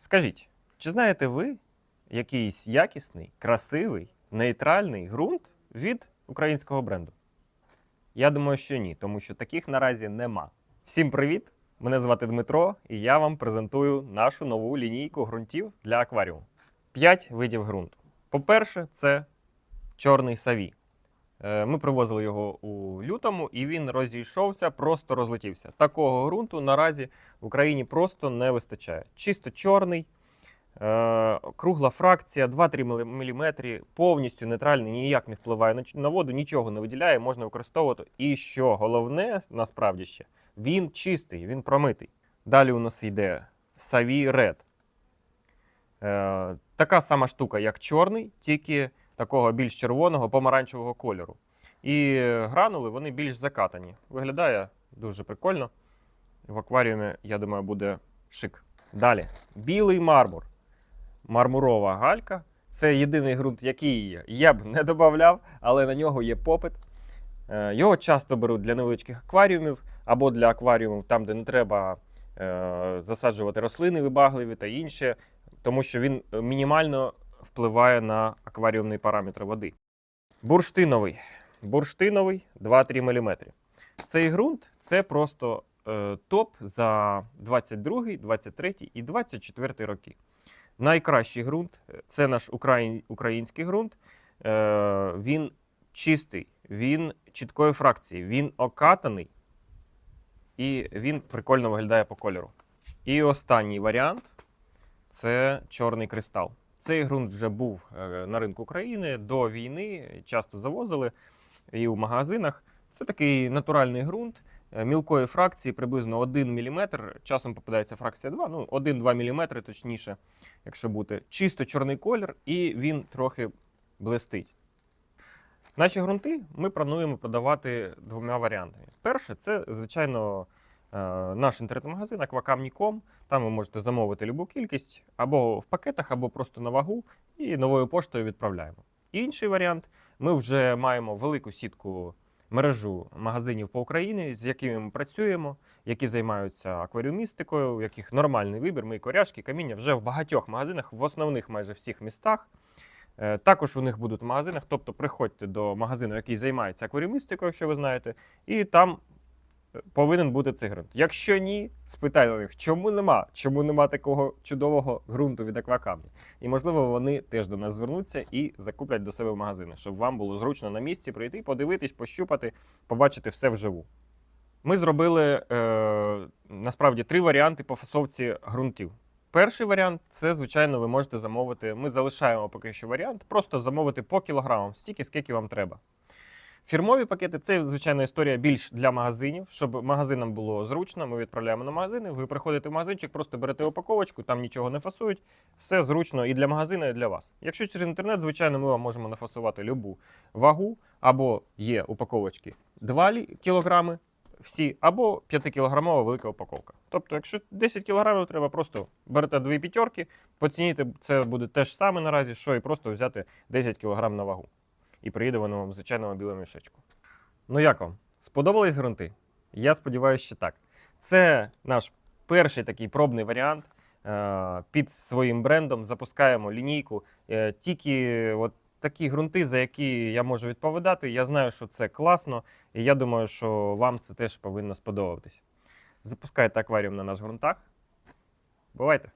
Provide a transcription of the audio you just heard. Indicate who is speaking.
Speaker 1: Скажіть, чи знаєте ви якийсь якісний, красивий, нейтральний ґрунт від українського бренду? Я думаю, що ні, тому що таких наразі нема. Всім привіт! Мене звати Дмитро, і я вам презентую нашу нову лінійку ґрунтів для акваріуму. П'ять видів ґрунту. По-перше, це чорний саві. Е, Ми привозили його у лютому, і він розійшовся, просто розлетівся. Такого ґрунту наразі в Україні просто не вистачає. Чисто чорний, е, кругла фракція, 2-3 мм, повністю нейтральний, ніяк не впливає на воду, нічого не виділяє, можна використовувати. І що головне, насправді ще, він чистий, він промитий. Далі у нас йде Savvy Red. Е, така сама штука, як чорний, тільки такого більш червоного помаранчевого кольору. І гранули вони більш закатані. Виглядає дуже прикольно. В акваріумі, я думаю, буде шик. Далі. Білий мармур. Мармурова галька. Це єдиний ґрунт, який я б не додавав, але на нього є попит. Е, Його часто беруть для невеличких акваріумів або для акваріумів там, де не треба е, засаджувати рослини вибагливі та інше, тому що він е, мінімально впливає на акваріумні параметри води. Бурштиновий. Бурштиновий 2-3 мм. Цей ґрунт це просто е, топ за 22, 23 і 24 роки. Найкращий ґрунт це наш украї- український ґрунт. Е, він чистий, він чіткої фракції, він окатаний і він прикольно виглядає по кольору. І останній варіант це чорний кристал. Цей ґрунт вже був е, на ринку України до війни, часто завозили і в магазинах. Це такий натуральний ґрунт е, мілкої фракції, приблизно 1 мм. Часом попадається фракція 2, ну 1-2 мм, точніше, якщо бути. Чисто чорний колір, і він трохи блистить. Наші ґрунти ми плануємо продавати двома варіантами. Перше, це, звичайно, наш інтернет-магазин Aquacam.com. Там ви можете замовити любу кількість або в пакетах, або просто на вагу, і новою поштою відправляємо. Інший варіант ми вже маємо велику сітку мережу магазинів по Україні, з якими ми працюємо, які займаються акваріумістикою, у яких нормальний вибір, ми коряшки, каміння вже в багатьох магазинах, в основних майже всіх містах. Е, Також у них будуть в магазинах, тобто приходьте до магазину, який займається акваріумістикою, якщо ви знаєте, і там е, повинен бути цей ґрунт. Якщо ні, спитайте них, чому нема? Чому нема такого чудового ґрунту від аквакамні? І можливо вони теж до нас звернуться і закуплять до себе в магазини, щоб вам було зручно на місці прийти, подивитись, пощупати, побачити все вживу. Ми зробили е, насправді три варіанти по фасовці ґрунтів. Перший варіант це, звичайно, ви можете замовити. Ми залишаємо поки що варіант, просто замовити по кілограмам, стільки, скільки вам треба. Фірмові пакети це, звичайно, історія більш для магазинів, щоб магазинам було зручно. Ми відправляємо на магазини. Ви приходите в магазинчик, просто берете упаковочку, там нічого не фасують. Все зручно і для магазину, і для вас. Якщо через інтернет, звичайно, ми вам можемо нафасувати любу вагу, або є упаковочки 2 кілограми, всі, або 5-кілограмова велика упаковка. Тобто, якщо 10 кілограмів треба, просто берете дві п'ятерки, поцініте, це буде те ж саме наразі, що і просто взяти 10 кілограм на вагу. І приїде воно вам в звичайному білому мішечку. Ну як вам? Сподобались ґрунти? Я сподіваюся, що так. Це наш перший такий пробний варіант. Е, Під своїм брендом запускаємо лінійку. Е, Тільки от такі ґрунти, за які я можу відповідати. Я знаю, що це класно, і я думаю, що вам це теж повинно сподобатися. Запускайте акваріум на наш ґрунтах. Бувайте!